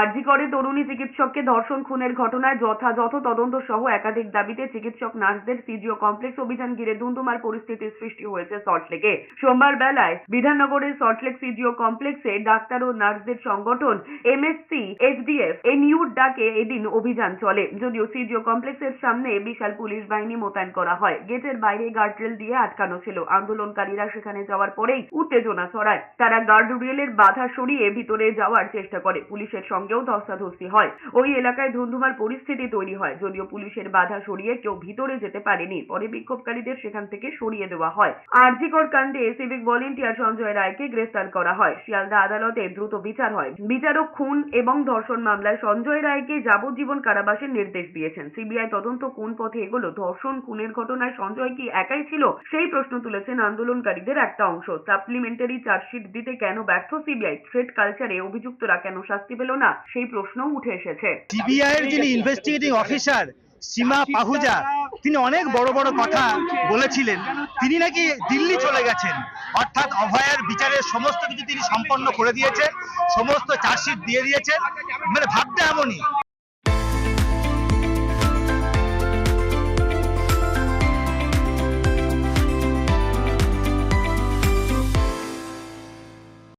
আরজি করে তরুণী চিকিৎসককে ধর্ষণ, খুনের ঘটনায় যথাযথ তদন্ত সহ একাধিক দাবিতে চিকিৎসক, নার্সদের সিজিও কমপ্লেক্স অভিযান ঘিরে ধুন্ধুমার পরিস্থিতির সৃষ্টি হয়েছে সল্টলেকে। সোমবার বেলায় বিধাননগরের সল্টলেক সিজিও কমপ্লেক্সে ডাক্তার ও নার্সদের সংগঠন এমএসসি এইচডিএফ এনইউর ডাকে এদিন অভিযান চলে। যদিও সিজিও কমপ্লেক্সের সামনে বিশাল পুলিশ বাহিনী মোতায়েন করা হয়। গেটের বাইরে গার্ডরেল দিয়ে আটকানো ছিল। আন্দোলনকারীরা সেখানে যাওয়ার পরেই উত্তেজনা ছড়ায়। তারা গার্ডরেলের বাধা সরিয়ে ভিতরে যাওয়ার চেষ্টা করে। পুলিশের সঙ্গেও ধস্তাধস্তি হয়। ওই এলাকায় ধুন্ধুমার পরিস্থিতি তৈরি হয়, যদিও পুলিশের বাধা সরিয়ে কেউ ভিতরে যেতে পারেনি। পরে বিক্ষোভকারীদের সেখান থেকে সরিয়ে দেওয়া হয়। আরজিকর কাণ্ডে সিভিক ভলেন্টিয়ার সঞ্জয় রায়কে গ্রেফতার করা হয়। শিয়ালদা আদালতে দ্রুত বিচার হয়। বিচারক খুন এবং ধর্ষণ মামলায় সঞ্জয় রায়কে যাবজ্জীবন কারাবাসের নির্দেশ দিয়েছেন। সিবিআই তদন্ত কোন পথে এগোলো, ধর্ষণ, খুনের ঘটনায় সঞ্জয় কি একাই ছিল, সেই প্রশ্ন তুলেছেন আন্দোলনকারীদের একটা অংশ। সাপ্লিমেন্টারি চার্জশিট দিতে কেন ব্যর্থ সিবিআই? থ্রেড কালচারে অভিযুক্তরা কেন শাস্তি পেল না? সেই প্রশ্নও উঠে এসেছে। সিবিআই এর যিনি ইনভেস্টিগেটিং অফিসার সীমা পাহুজা তিনি অনেক বড় বড় কথা বলেছিলেন। তিনি নাকি দিল্লি চলে গেছেন। অর্থাৎ অভয়ের বিচারের সমস্ত কিছু তিনি সম্পন্ন করে দিয়েছেন সমস্ত চার্জশিট দিয়ে দিয়েছেন। মানে ভাবতে এমনই।